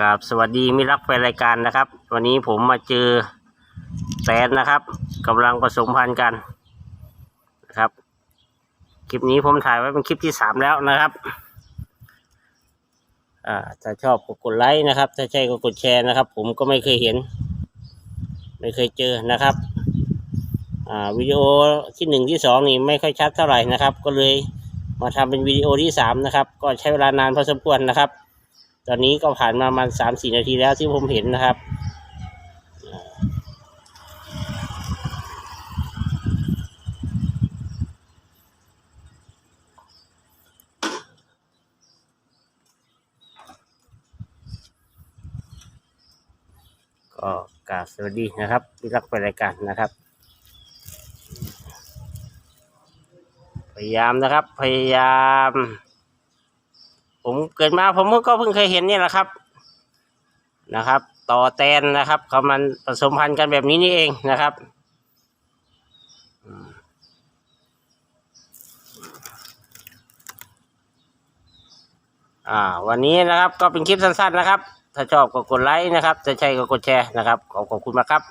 กับสวัสดีมิรรักแฟนรายการนะครับ วันนี้ผมมาเจอแตนนะครับกำลังผสมพันธุ์กันนะครับ คลิปนี้ผมถ่ายไว้เป็นคลิปที่สามแล้วนะครับอ่าถ้าชอบก็กดไลค์นะครับ ถ้าใช่ก็กดแชร์นะครับ ผมก็ไม่เคยเห็น ไม่เคยเจอนะครับอ่าวิดีโอที่หนึ่งที่สองนี่ไม่ค่อยชัดเท่าไหร่นะครับ ก็เลยมาทำเป็นวิดีโอที่สามนะครับ ก็ใช้เวลานานพอสมควรนะครับ ตอนนี้ก็ผ่านมาประมาณสามสี่นาทีแล้วที่ผมเห็นนะครับก็กราบสวัสดีนะครับที่รักไปรายการนะครับ พยายามนะครับ พยายาม ผมเกิดมาผมก็เพิ่งเคยเห็นนี่แหละครับนะครับ ต่อแตนนะครับเขามันผสมพันธุ์กันแบบนี้นี่เองนะครับอ่า วันนี้นะครับก็เป็นคลิปสั้นๆนะครับ ถ้าชอบก็กดไลค์นะครับถ้าใช่ก็กดแชร์นะครับขอขอบคุณมากครับ